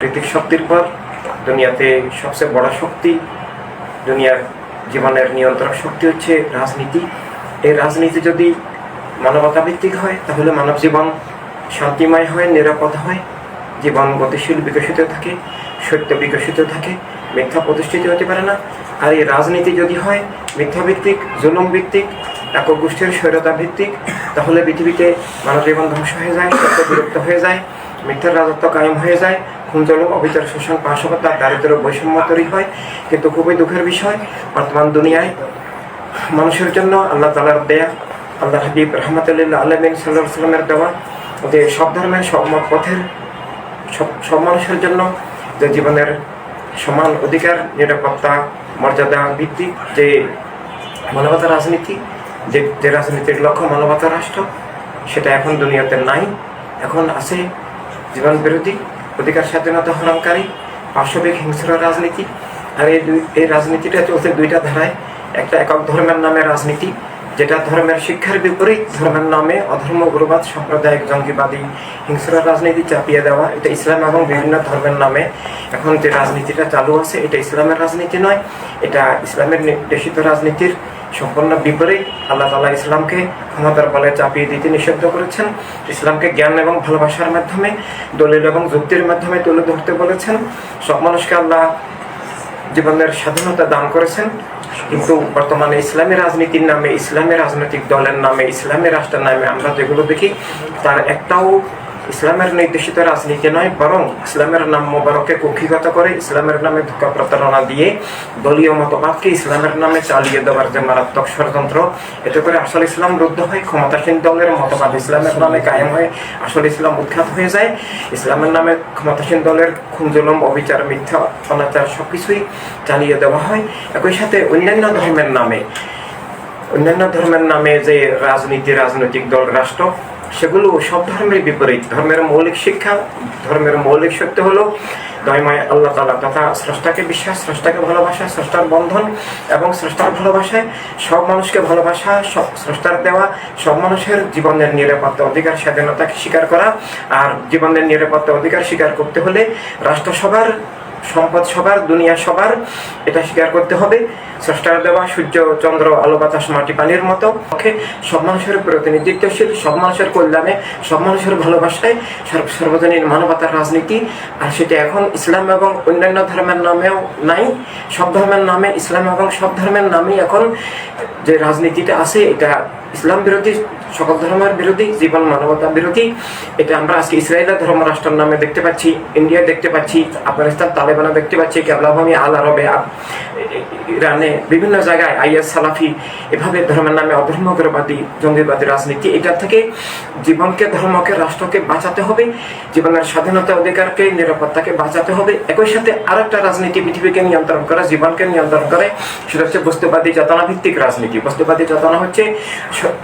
প্রাকৃতিক শক্তির পর দুনিয়াতে সবচেয়ে বড় শক্তি, দুনিয়ার জীবনের নিয়ন্ত্রক শক্তি হচ্ছে রাজনীতি। এই রাজনীতি যদি মানবতা ভিত্তিক হয়, তাহলে মানব জীবন শান্তিময় হয়, নিরাপদ হয়। জীবন গতিশীল, বিকশিত থাকে, সত্য বিকশিত থাকে, মিথ্যা প্রতিষ্ঠিত হতে পারে না। আর এই রাজনীতি যদি হয় মিথ্যা ভিত্তিক জুলুম ভিত্তিক একক গোষ্ঠীর স্বৈরতা ভিত্তিক তাহলে পৃথিবীতে মানব জীবন ধ্বংস হয়ে যায় বিরক্ত হয়ে যায়। মিথ্যার রাজত্ব কায়েম হয়ে যায়, খুন জলম অবিচার, শোষণ পাশবতা দারিদ্র বৈষম্য তৈরি হয়, কিন্তু খুবই দুঃখের বিষয়, বর্তমান দুনিয়ায় মানুষের জন্য আল্লাহ তালার দেয়া আল্লাহ হাবিব রহমতুল্লাহ আলমিন সাল্লাহ সাল্লামের দেওয়া যে সব ধর্মের, সব পথের, সব মানুষের জন্য যে জীবনের সমান অধিকার, নিরাপত্তা, মর্যাদা ভিত্তিক যে মানবতা রাজনীতি, যে যে রাজনীতির লক্ষ্য মানবতা রাষ্ট্র, সেটা এখন দুনিয়াতে নাই, এখন আছে। জীবন বিরোধী, অধিকার স্বাধীনতা হরণকারী পার্শ্ববিক হিংস্র রাজনীতি। আর এই দুই এই রাজনীতিটা চলছে দুইটা ধারায়। একটা একক ধর্মের নামে রাজনীতি, যেটা ধর্মের শিক্ষার বিপরীত। ধর্মের নামে অধর্ম, গুরুবাদ, সাম্প্রদায়িক জঙ্গিবাদী, হিংস্র রাজনীতি চাপিয়ে দেওয়া। এটা ইসলাম এবং বিভিন্ন ধর্মের নামে এখন যে রাজনীতিটা চালু আছে, এটা ইসলামের রাজনীতি নয়। এটা ইসলামের নির্দেশিত রাজনীতির সম্পূর্ণ বিপরীত। আল্লাহ তালা ইসলামকে ক্ষমতার বলে চাপিয়ে দিতে নিষিদ্ধ করেছেন। ইসলামকে জ্ঞান এবং ভালোবাসার মাধ্যমে, দলিল এবং যুক্তির মাধ্যমে তুলে ধরতে বলেছেন। সব মানুষকে আল্লাহ জীবনের স্বাধীনতা দান করেছেন। কিন্তু বর্তমানে ইসলামী রাজনীতির নামে, ইসলামী রাজনৈতিক দলের নামে, ইসলামী রাষ্ট্রের নামে আমরা যেগুলো দেখি, তার একটাও ইসলামের নির্দেশিত রাজনীতি নয়, বরং ইসলামের নাম মোবারককে কক্ষিগত করে ইসলামের নামে ধোকা প্রতারণা দিয়ে দলীয় মতবাদকে ইসলামের নামে চালিয়ে দেওয়ার যে মারাত্মক ষড়যন্ত্র, এতে করে আসল ইসলাম রুদ্ধ হয় ক্ষমতাসীন দলের মতবাদ ইসলামের নামে কায়েম হয়ে আসল ইসলাম উৎখাত হয়ে যায়। ইসলামের নামে ক্ষমতাসীন দলের খুনজুলম, অবিচার, মিথ্যা অনাচার সবকিছুই চালিয়ে দেওয়া হয়। একই সাথে অন্যান্য ধর্মের নামে, অন্যান্য ধর্মের নামে যে রাজনীতি, রাজনৈতিক দল, রাষ্ট্র সেগুলো সব ধর্মের বিপরীত। ধর্মের মৌলিক শিক্ষা, ধর্মের মৌলিক সত্য হলো দয়ময় আল্লাহ তালা তথা স্রষ্টাকে বিশ্বাস, স্রষ্টাকে ভালোবাসা, স্রষ্টার বন্ধন এবং স্রষ্টার ভালোবাসায় সব মানুষকে ভালোবাসা, সব স্রষ্টার দেওয়া, সব মানুষের জীবনের নিরাপত্তা অধিকার, স্বাধীনতাকে স্বীকার করা। আর জীবনের নিরাপত্তা অধিকার স্বীকার করতে হলে রাষ্ট্র সবার সম্পদ সবার দুনিয়া সবার এটা স্বীকার করতে হবে। স্রষ্টার দেওয়া সূর্য, চন্দ্র, আলো, বাতাস, মাটি, পানির মতো। পক্ষে সব মানুষের প্রতিনিধিত্বশীল সব মানুষের কল্যাণে, সব মানুষের ভালোবাসায় সর্ব- সর্বজনীন মানবতার রাজনীতি। আর সেটা এখন ইসলাম এবং অন্যান্য ধর্মের নামেও নাই। সব ধর্মের নামে, ইসলাম এবং সব ধর্মের নামেই এখন যে রাজনীতিটা আছে, এটা ইসলাম বিরোধী, সকল ধর্মের বিরোধী, জীবন মানবতা বিরোধী, এটা আমরা আজকে ইসরায়েলের ধর্ম রাষ্ট্রের নামে দেখতে পাচ্ছি ইন্ডিয়া দেখতে পাচ্ছি, আফগানিস্তান তালেবানা দেখতে পাচ্ছি কেবলাভূমি আল আরবে ইরানে বিভিন্ন জায়গায় আইএস, সালাফি এভাবে ধর্মের নামে অধর্মগ্রবাদী জঙ্গিবাদী রাজনীতি, এটা থেকে জীবনকে, ধর্মকে, রাষ্ট্রকে বাঁচাতে হবে, জীবনের স্বাধীনতা অধিকারকে, নিরাপত্তাকে বাঁচাতে হবে, একই সাথে আরেকটা রাজনীতি পৃথিবীকে নিয়ন্ত্রণ করে, জীবনকে নিয়ন্ত্রণ করে, সেটা হচ্ছে বস্তুবাদী চেতনা ভিত্তিক রাজনীতি। বস্তুবাদী চেতনা হচ্ছে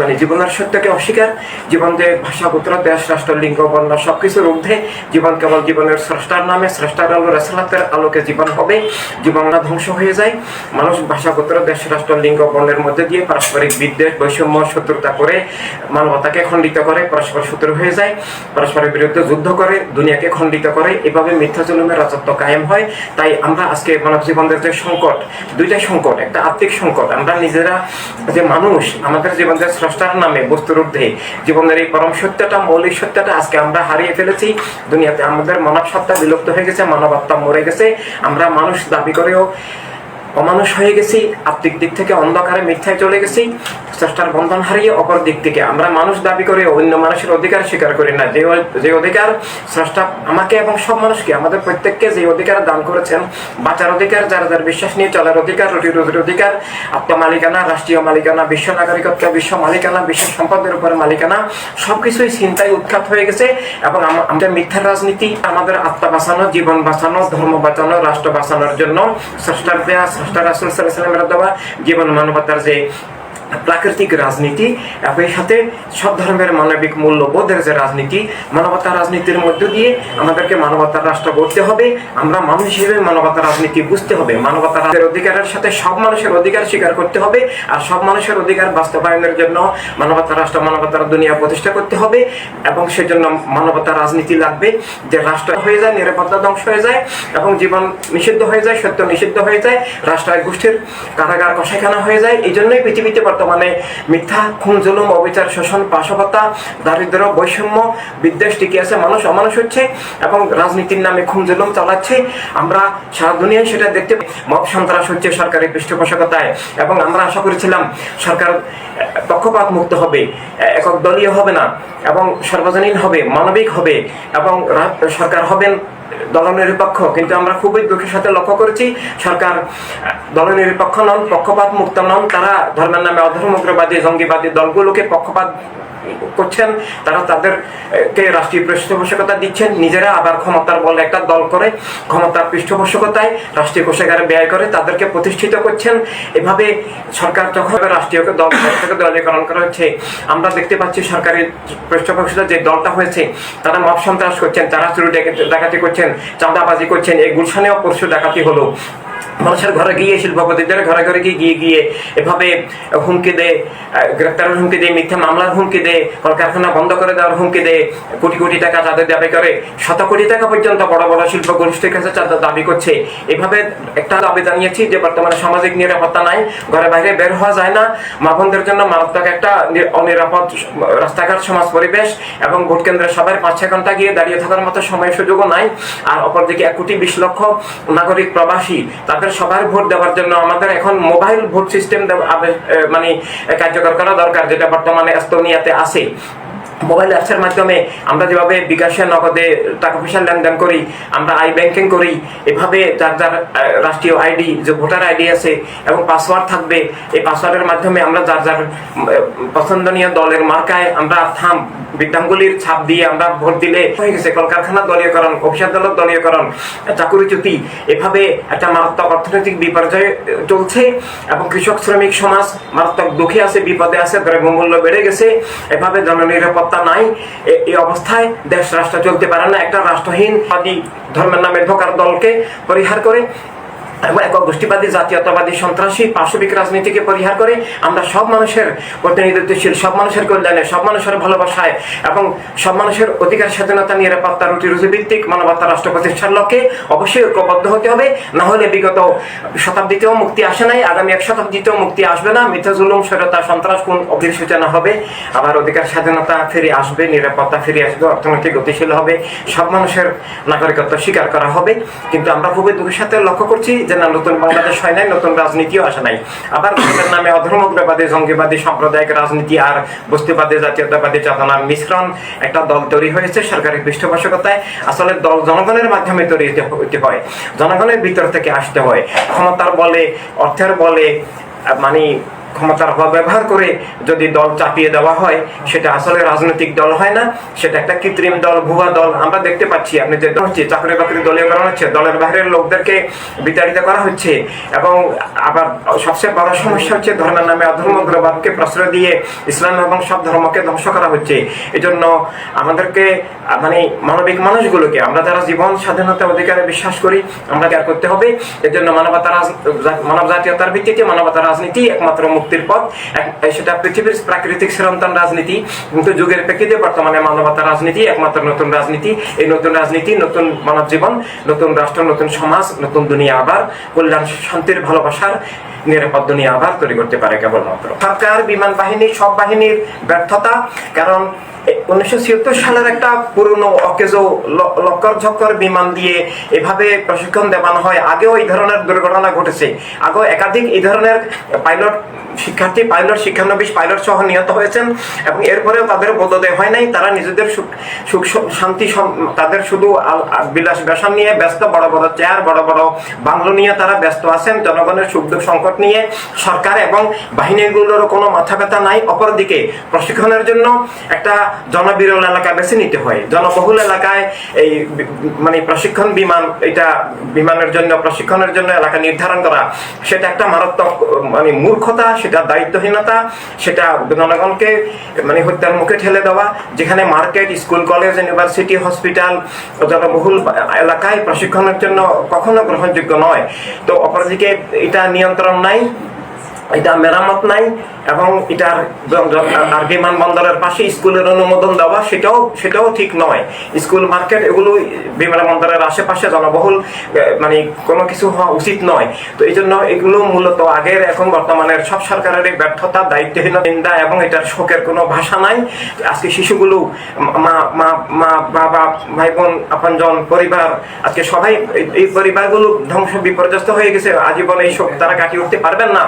মানে জীবনের সত্যকে অস্বীকার জীবন যে ভাষা, গোত্র, দেশ, রাষ্ট্র, লিঙ্গ, বর্ণ সবকিছুর ঊর্ধ্বে জীবন কেবল জীবনের স্রষ্টার নামে, স্রষ্টার আলো, রেসালাতের আলোকে জীবন হবে, জীবন না ধ্বংস হয়ে যায়। মানুষ ভাষা, গোত্র, দেশ, রাষ্ট্র, লিঙ্গ, বর্ণের মধ্যে দিয়ে পারস্পরিক বিদ্বেষ, বৈষম্য, শত্রুতা করে মানবতাকে খণ্ডিত করে, পরস্পর শত্রু হয়ে যায়, পরস্পরের বিরুদ্ধে যুদ্ধ করে, দুনিয়াকে খণ্ডিত করে। এভাবে মিথ্যা জুলুমের রাজত্ব কায়েম হয়। তাই আমরা আজকে মানব জীবনের যে সংকট, দুইটাই সংকট, একটা আর্থিক সংকট। আমরা নিজেরা যে মানুষ, আমাদের জীবনের স্রষ্টার নামে বস্তুর ঊর্ধ্বে জীবনের এই পরম সত্যটা, মৌলিক সত্যটা আজকে আমরা হারিয়ে ফেলেছি। দুনিয়াতে আমাদের মানব সত্তা বিলুপ্ত হয়ে গেছে মানবাত্মা মরে গেছে। আমরা মানুষ দাবি করেও অমানুষ হয়ে গেছি, আত্মিক দিক থেকে অন্ধকারে মিথ্যায় চলে গেছি স্রষ্টার বন্ধন হারিয়ে অপর দিক থেকে। আমরা মানুষ দাবি করে অন্য মানুষের অধিকার স্বীকার করি না। যে যে অধিকার স্রষ্টা আমাকে এবং সব মানুষকে, আমাদের প্রত্যেককে যে অধিকার দান করেছেন, বাঁচার অধিকার, যারা যার বিশ্বাস নিয়ে চলার অধিকার রুটি রুজির অধিকার আত্মমালিকানা রাষ্ট্রীয় মালিকানা, বিশ্ব নাগরিকত্ব, বিশ্ব মালিকানা, বিশ্ব সম্পদের উপরে মালিকানা, সবকিছুই চিন্তায় উৎখাত হয়ে গেছে এবং আমাদের মিথ্যা রাজনীতি, আমাদের আত্মা বাঁচানো, জীবন বাঁচানো, ধর্ম বাঁচানো, রাষ্ট্র বাঁচানোর জন্য স্রষ্টার দেয়া স্রষ্টা রাসুল সাল্লামের দেওয়া জীবন মানবতার যে প্রাকৃতিক রাজনীতি একই সাথে সব ধর্মের মানবিক মূল্যবোধের যে রাজনীতি, মানবতার রাজনীতির মধ্য দিয়ে আমাদেরকে মানবতার রাষ্ট্র গড়তে হবে। আমরা মানুষ হিসেবে মানবতার রাজনীতি বুঝতে হবে। মানবতার রাষ্ট্রের অধিকারের সাথে সব মানুষের অধিকার স্বীকার করতে হবে আর সব মানুষের অধিকার বাস্তবায়নের জন্য মানবতার রাষ্ট্র, মানবতার দুনিয়া প্রতিষ্ঠা করতে হবে এবং সেজন্য মানবতার রাজনীতি লাগবে যে রাষ্ট্র হয়ে যায়, নিরাপত্তা ধ্বংস হয়ে যায় এবং জীবন নিষিদ্ধ হয়ে যায়, সত্য নিষিদ্ধ হয়ে যায় রাষ্ট্রায় গোষ্ঠীর কারাগার কষাইখানা হয়ে যায়। এই জন্যই পৃথিবীতে বর্তমানে মিথ্যা, খুন, জুলুম, অবিচার, শোষণ পাশবতা দারিদ্র বৈষম্য, বিদ্বেষ টিকে আছে, মানুষ অমানুষ হচ্ছে এবং রাজনীতির নামে খুন, জুলুম চালাচ্ছে। আমরা সারা দুনিয়ায় সেটা দেখতে মব সন্ত্রাস হচ্ছে সরকারি পৃষ্ঠপোষকতায় এবং আমরা আশা করেছিলাম সরকার পক্ষপাত মুক্ত হবে, একক দলীয় হবে না এবং সর্বজনীন হবে, মানবিক হবে এবং সরকার হবেন দলনিরপেক্ষ কিন্তু আমরা খুবই দুঃখের সাথে লক্ষ্য করেছি, সরকার দলনিরপেক্ষ নন পক্ষপাত মুক্ত নন, তারা ধর্মের নামে অধর্মগ্রবাদী, জঙ্গিবাদী দলগুলোকে পক্ষপাত করছেন তারা তাদের আহ, কে রাষ্ট্রীয় পৃষ্ঠপোষকতা দিচ্ছেন নিজেরা আবার ক্ষমতার বলে একটা দল করে ক্ষমতার পৃষ্ঠপোষকতায় রাষ্ট্রীয় কোষাগারে ব্যয় করে তাদেরকে প্রতিষ্ঠিত করছেন। এভাবে সরকার যখন রাষ্ট্রীয় দল থেকে দলীয়করণ করা হচ্ছে আমরা দেখতে পাচ্ছি সরকারি পৃষ্ঠপোষকতা যে দলটা হয়েছে তারা মব সন্ত্রাস করছেন তারা চুরি ডাকাতি করছেন চাঁদাবাজি করছেন এই গুলশানেও পরশু ডাকাতি হলো। মানুষের ঘরে গিয়ে শিল্পপতিদের ঘরে ঘরে গিয়ে গিয়ে গিয়ে এভাবে হুমকি দেয় গ্রেপ্তারের হুমকি দেয়, মিথ্যা মামলার হুমকি দেয়, কলকারখানা বন্ধ করে দেওয়ার হুমকি দেয়, কোটি কোটি টাকা তাদের দাবি করে, শত কোটি টাকা পর্যন্ত বড় বড় শিল্প গোষ্ঠীর কাছে তাদের দাবি করছে। এভাবে একটা দাবি জানিয়েছি যে বর্তমানে সামাজিক নিরাপত্তা নাই, ঘরে বাইরে বের হওয়া যায় না। মা বোনদের জন্য মারাত্মক একটা অনিরাপদ রাস্তাঘাট, সমাজ পরিবেশ এবং ভোট কেন্দ্রে সবাই পাঁচ ছয় ঘণ্টা গিয়ে দাঁড়িয়ে থাকার মতো সময় সুযোগও নাই। আর অপরদিকে এক কোটি বিশ লক্ষ নাগরিক প্রবাসী, তাদের সবার ভোট দেওয়ার জন্য আমাদের এখন মোবাইল ভোট সিস্টেম মানে কার্যকর করা দরকার, যেটা বর্তমানে এস্তোনিয়াতে আছে। মোবাইল অ্যাপসের মাধ্যমে আমরা যেভাবে বিকাশে নগদে টাকা পয়সা লেনদেন করি, আমরা আই ব্যাংকিং করি, এভাবে যার যার রাষ্ট্রীয় আইডি, যে ভোটার আইডি আছে এবং পাসওয়ার্ড থাকবে, এই পাসওয়ার্ডের মাধ্যমে আমরা যার যার পছন্দনীয় দলের মার্কায় আমরা থাম, বিদ্যাঙ্গুলির ছাপ দিয়ে আমরা ভোট দিলে হয়ে গেছে, কলকারখানা দলীয়করণ অফিস আদালত দলীয়করণ চাকুরিচ্যুতি এভাবে একটা মারাত্মক অর্থনৈতিক বিপর্যয় চলছে এবং কৃষক শ্রমিক সমাজ মারাত্মক দুঃখে আছে, বিপদে আছে, দ্রব্যমূল্য বেড়ে গেছে, এভাবে জননিরাপত্তা নাই এই অবস্থায় দেশ রাষ্ট্র চলতে পারে না। একটা রাষ্ট্রহীন আদি ধর্মের নামে ঢোকার দলকে পরিহার করে এবং একক গোষ্ঠীবাদী, জাতীয়তাবাদী, সন্ত্রাসী পাশবিক রাজনীতিকে পরিহার করে আমরা সব মানুষের প্রতিনিধিত্বশীল, সব মানুষের কল্যাণে, সব মানুষের ভালোবাসায় এবং সব মানুষের অধিকার, স্বাধীনতা, নিরাপত্তা রুটি রুজি ভিত্তিক মানবতা, রাষ্ট্র প্রতিষ্ঠার লক্ষ্যে অবশ্যই ঐক্যবদ্ধ হতে হবে। না হলে বিগত শতাব্দীতেও মুক্তি আসে নাই, আগামী এক শতাব্দীতেও মুক্তি আসবে না। মিথ্যা জুলুম স্বৈরতা সন্ত্রাস কোন অগ্নির সূচনা হবে? আবার অধিকার, স্বাধীনতা ফিরে আসবে, নিরাপত্তা ফিরে আসবে, অর্থনৈতিক গতিশীল হবে। সব মানুষের নাগরিকত্ব স্বীকার করা হবে। কিন্তু আমরা খুবই দুঃখের সাথে লক্ষ্য করছি যে না, নতুন বাংলাদেশ হয় নাই, নতুন রাজনীতিও আসে নাই। আবার ধর্মের নামে অধর্মগ্রবাদী, জঙ্গিবাদী, সাম্প্রদায়িক রাজনীতি আর বস্তিবাদী, জাতীয়তাবাদী চেতনার মিশ্রণ একটা দল তৈরি হয়েছে সরকারের পৃষ্ঠপোষকতায়। আসলে দল জনগণের মাধ্যমে তৈরি হতে হয়। জনগণের ভিতর থেকে আসতে হয়। ক্ষমতার বলে, অর্থের বলে মানে ক্ষমতার অপব্যবহার করে যদি দল চাপিয়ে দেওয়া হয়, সেটা আসলে রাজনৈতিক দল হয় না, সেটা একটা কৃত্রিম দল, ভুয়া দল। আমরা দেখতে পাচ্ছি, আপনি যে হচ্ছে, চাকরি বাকরি দলীয়করণ হচ্ছে, দলের বাইরের লোকদেরকে বিতাড়িত করা হচ্ছে। এবং আবার সবচেয়ে বড় সমস্যা হচ্ছে, ধর্মের নামে অধর্মগ্রবাদকে প্রশ্রয় দিয়ে ইসলাম এবং সব ধর্মকে ধ্বংস করা হচ্ছে। এই জন্য আমাদেরকে মানে মানবিক মানুষগুলোকে, আমরা যারা জীবন স্বাধীনতা অধিকারে বিশ্বাস করি, আমরা কেয়ার করতে হবে। এর জন্য মানবতা মানব জাতীয়তার ভিত্তিতে মানবতা রাজনীতি একমাত্র মুক্তির পথ। সেটা পৃথিবীর প্রাকৃতিক চিরন্তন রাজনীতি, কিন্তু যুগের প্রেক্ষিতে বর্তমানে মানবতা রাজনীতি, একমাত্র নতুন রাজনীতি। এই নতুন রাজনীতি, নতুন মানব জীবন নতুন রাষ্ট্র, নতুন সমাজ, নতুন দুনিয়া আবার, কল্যাণ, শান্তির, ভালোবাসার, নিরাপদ দুনিয়া আবার তৈরি করতে পারে কেবলমাত্র। সরকার, বিমান বাহিনী, সব বাহিনীর ব্যর্থতা, কারণ উনিশশো ছিয়াত্তর সালের একটা পুরনো অকেজো লক্কর ঝক্কর বিমান দিয়ে এভাবে প্রশিক্ষণ দেওয়ানো হয়। আগেও এই ধরনের দুর্ঘটনা ঘটেছে। আগেও একাধিক এই ধরনের পাইলট শিক্ষার্থী পাইলট, শিক্ষানবিশ পাইলট সহ নিহত হয়েছেন এবং এরপরেও তাদের বোধোদয় হয় নাই। তারা নিজেদের সুখ শান্তি তাদের শুধু বিলাস বেসান নিয়ে ব্যস্ত, বড় বড় চেয়ার, বড় বড় বাংলো নিয়ে তারা ব্যস্ত আছেন। জনগণের সুখ সংকট নিয়ে সরকার এবং বাহিনীগুলোরও কোনো মাথা ব্যথা নাই। অপরদিকে প্রশিক্ষণের জন্য একটা জনবিরল এলাকা বেছে নিতে হয়। জনবহুল এলাকায় এই মানে প্রশিক্ষণ বিমান, এটা বিমানের জন্য, প্রশিক্ষণের জন্য এলাকা নির্ধারণ করা, সেটা একটা মারাত্মক মানে মূর্খতা সেটা দায়িত্বহীনতা, সেটা জনগণকে মানে হত্যার মুখে ঠেলে দেওয়া, যেখানে market, school, college, university, hospital, জনবহুল এলাকায় প্রশিক্ষণের জন্য কখনো গ্রহণযোগ্য নয়। তো অপরদিকে এটা নিয়ন্ত্রণ নাই। এটা মেরামত নাই এবং এটার আর বিমানবন্দরের পাশে স্কুলের অনুমোদন দেওয়া, সেটাও সেটাও ঠিক নয়। স্কুল মার্কেট এগুলো বিমানবন্দরের আশেপাশে জনবহুল মানে কোনো কিছু হওয়া উচিত নয়। তো এই জন্য এগুলো মূলত আগের, এখন বর্তমানের সব সরকারের ব্যর্থতা, দায়িত্বহীন নিন্দা এবং এটার শোকের কোনো ভাষা নাই। আজকে শিশুগুলো, মা মা মা, বাবা ভাই বোন আপনজন, পরিবার, আজকে সবাই এই পরিবারগুলো ধ্বংস বিপর্যস্ত হয়ে গেছে। আজীবন এই শোক তারা কাটিয়ে উঠতে পারবেন না।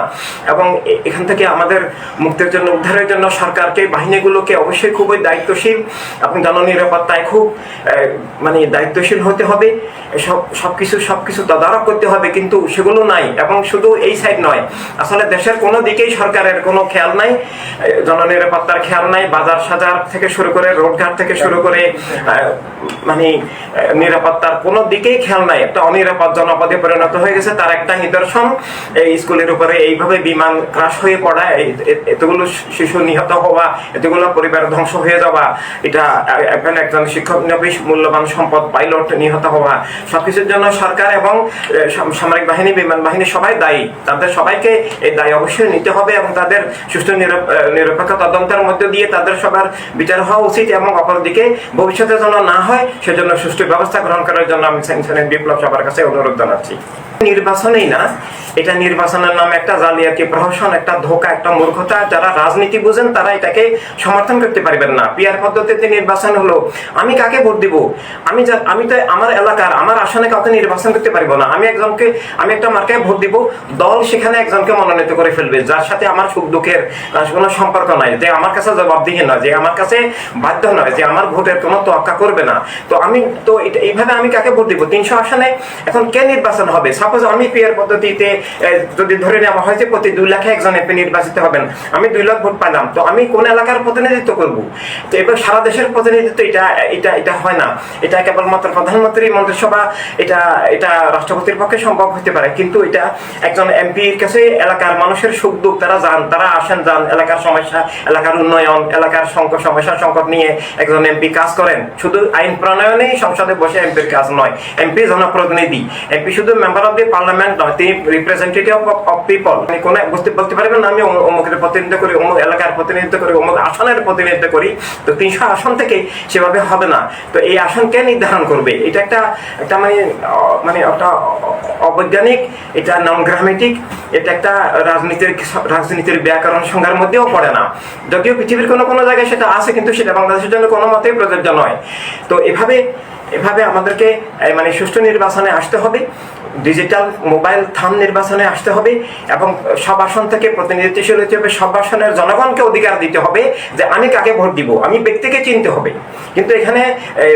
এবং এখান থেকে আমাদের মুক্তির জন্য, উদ্ধারের জন্য সরকারকে, বাহিনীগুলোকে অবশ্যই খুবই দায়িত্বশীল। এবং জননিরাপত্তায় খুব মানে দায়িত্বশীল হতে হবে। সব, সবকিছু সবকিছু তদারক করতে হবে, কিন্তু সেগুলো নাই এবং শুধু এই সাইড নয়। আসলে দেশের কোনো দিকেই সরকারের কোনো খেয়াল নাই জননিরাপত্তার খেয়াল নাই, বাজার সাজার থেকে শুরু করে রোডঘাট থেকে শুরু করে মানে নিরাপত্তার কোনো দিকেই খেয়াল নাই। একটা অনিরাপদ জনপদে পরিণত হয়ে গেছে, তার একটা নিদর্শন। এই স্কুলের উপরে এইভাবে বিমান ক্রাশ হয়ে পড়া এতগুলো শিশু নিহত হওয়া, এতগুলো পরিবার ধ্বংস হয়ে যাওয়া, এটা এখন একজন শিক্ষক নবিশ মূল্যবান সম্পদ, পাইলট নিহত হওয়া, সবকিছুর জন্য সরকার এবং সামরিক বাহিনী, বিমান বাহিনী সবাই দায়ী। তাদের সবাইকে এই দায় অবশ্যই নিতে হবে এবং তাদের সুষ্ঠু নিরপেক্ষ তদন্তের মধ্য দিয়ে তাদের সবার বিচার হওয়া উচিত এবং অপরদিকে ভবিষ্যতে যেন না হয়, সেজন্য সুষ্ঠু ব্যবস্থা গ্রহণ করার জন্য আমি বিপ্লব সবার কাছে অনুরোধ জানাচ্ছি। নির্বাচনেই না। এটা নির্বাচনের নামে একটা জালিয়াতি প্রহসন, একটা ধোকা, একটা মূর্খতা। যারা রাজনীতি বুঝেন, তারা এটাকে সমর্থন করতে পারবেন না। পিয়ার পদ্ধতিতে নির্বাচন হলো, আমি কাকে ভোট দিব? আমি আমি তো আমার এলাকার, আমার আসনে কাউকে নির্বাচন করতে পারব না। আমি একজনকে, আমি একটা মার্কায় ভোট দিব, দল সেখানে একজনকে মনোনীত করে ফেলবে, যার সাথে আমার সুখ দুঃখের কোনো সম্পর্ক নাই। যে আমার কাছে জবাবদিহি নয়, যে আমার কাছে বাধ্য নয়, যে আমার ভোটের কোনো তোয়াক্কা করবে না। তো আমি, তো এইভাবে আমি কাকে ভোট দিব? তিনশো আসনে, এখন কে নির্বাচন হবে? সাপোজ আমি পিয়ার পদ্ধতিতে যদি ধরে নেওয়া হয় যে প্রতি দুই লাখে একজন এমপি নির্বাচিত হবেন, আমি দুই লাখ ভোট পাইলাম। তো আমি কোন এলাকার প্রতিনিধিত্ব করব? তো এবার সারা দেশের প্রতিনিধিত্ব এটা এটা এটা হয় না। এটা কেবলমাত্র প্রধানমন্ত্রী মন্ত্রিসভা, এটা এটা রাষ্ট্রপতির পক্ষে সম্ভব হতে পারে। কিন্তু এটা একজন এমপির কাছে এলাকার মানুষের সুখ দুঃখ, তারা যান, তারা আসেন, যান, এলাকার সমস্যা, এলাকার উন্নয়ন, এলাকার সংকট সমস্যা সংকট নিয়ে একজন এমপি কাজ করেন। শুধু আইন প্রণয়নেই সংসদে বসে এমপির কাজ নয়, এমপি জনপ্রতিনিধি, এমপি শুধু মেম্বার দি পার্লামেন্ট নয় তিনি রিপ্রেজেন্টেটিভ অফ পিপল বুঝতে বলতে পারবেন না, আমি অমুকের প্রতিনিধিত্ব করি অমুক এলাকার প্রতিনিধিত্ব করি অমুক আসনের প্রতিনিধিত্ব করি। তো তিনশো আসন থেকে সেভাবে হবে না। তো এই নির্ধারণ করবে? এটা একটা একটা মানে মানে একটা অবৈজ্ঞানিক, এটা নন গ্রামেটিক এটা একটা রাজনীতির রাজনীতির ব্যাকরণ সংজ্ঞার মধ্যেও পড়ে না। যদিও পৃথিবীর কোনো কোনো জায়গায় সেটা আছে, কিন্তু সেটা বাংলাদেশের জন্য কোনো মতেই প্রযোজ্য নয়। তো এভাবে এভাবে আমাদেরকে মানে সুষ্ঠু নির্বাচনে আসতে হবে। ডিজিটাল মোবাইল থাম নির্বাচনে আসতে হবে এবং সব আসন থেকে প্রতিনিধিত্বশীল হতে হবে। সব আসনের জনগণকে অধিকার দিতে হবে যে আমি কাকে ভোট দিব, আমি ব্যক্তিকে চিনতে হবে। কিন্তু এখানে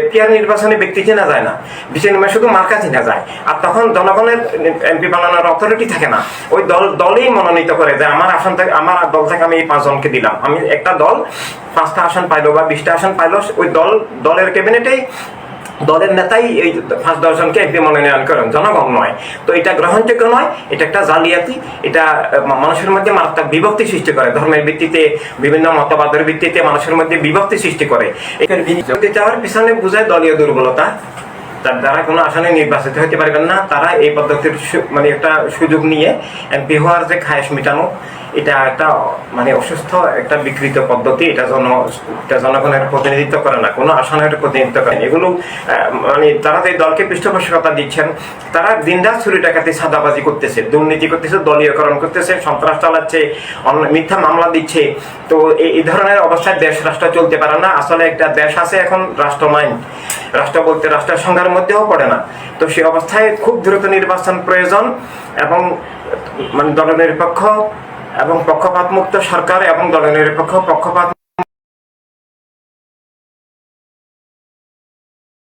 পিয়ার নির্বাচনে ব্যক্তি চেনা যায় না। বিশেষ শুধু মার্কা চেনা যায়। আর তখন জনগণের এমপি বানানোর অথরিটি থাকে না। ওই দল, দলই মনোনীত করে যে আমার আসন থেকে, আমার দল থেকে আমি এই পাঁচজনকে দিলাম। আমি একটা দল, পাঁচটা আসন পাইলো বা বিশটা আসন পাইলো, ওই দল, দলের ক্যাবিনেটেই দলের নেতাই এই পাঁচ দশজনকে এমপি মনোনয়ন করেন। জনগণ নয়। তো এটা গ্রহণযোগ্য নয়, এটা একটা জালিয়াতি, এটা মানুষের মধ্যে মারাত্মক বিভক্তি সৃষ্টি করে। ধর্মের ভিত্তিতে, বিভিন্ন মতবাদের ভিত্তিতে মানুষের মধ্যে বিভক্তি সৃষ্টি করে। এখানে যাওয়ার পিছনে বোঝায় দলীয় দুর্বলতা। তার দ্বারা কোনো আসনে নির্বাচিত হতে পারবেন না। তারা এই পদ্ধতির মানে একটা সুযোগ নিয়ে এমপি হওয়ার যে খায়েশ মেটানো এটা একটা মানে অসুস্থ একটা বিকৃত পদ্ধতি, এটা জন, এটা জনগণের প্রতিনিধিত্ব করে না, কোনো আসনের প্রতিনিধিত্ব করে। এগুলো মানে তারা যে দলকে পৃষ্ঠপোষকতা দিচ্ছেন, তারা দিনরাত চুরি টাকাতে সাদাবাজি করতেছে, দুর্নীতি করতেছে, দলীয়করণ করতেছে, সন্ত্রাস চালাচ্ছে মিথ্যা মামলা দিচ্ছে। তো এই ধরনের অবস্থায় দেশ রাষ্ট্র চলতে পারে না, আসলে একটা দেশ আছে এখন রাষ্ট্র নাই রাষ্ট্র বলতে রাষ্ট্রের সংখ্যার মধ্যেও পড়ে না। তো সেই অবস্থায় খুব দ্রুত নির্বাচন প্রয়োজন এবং মানে দলনিরপেক্ষ এবং পক্ষপাতমুক্ত সরকার এবং দলনিরপেক্ষ পক্ষপাত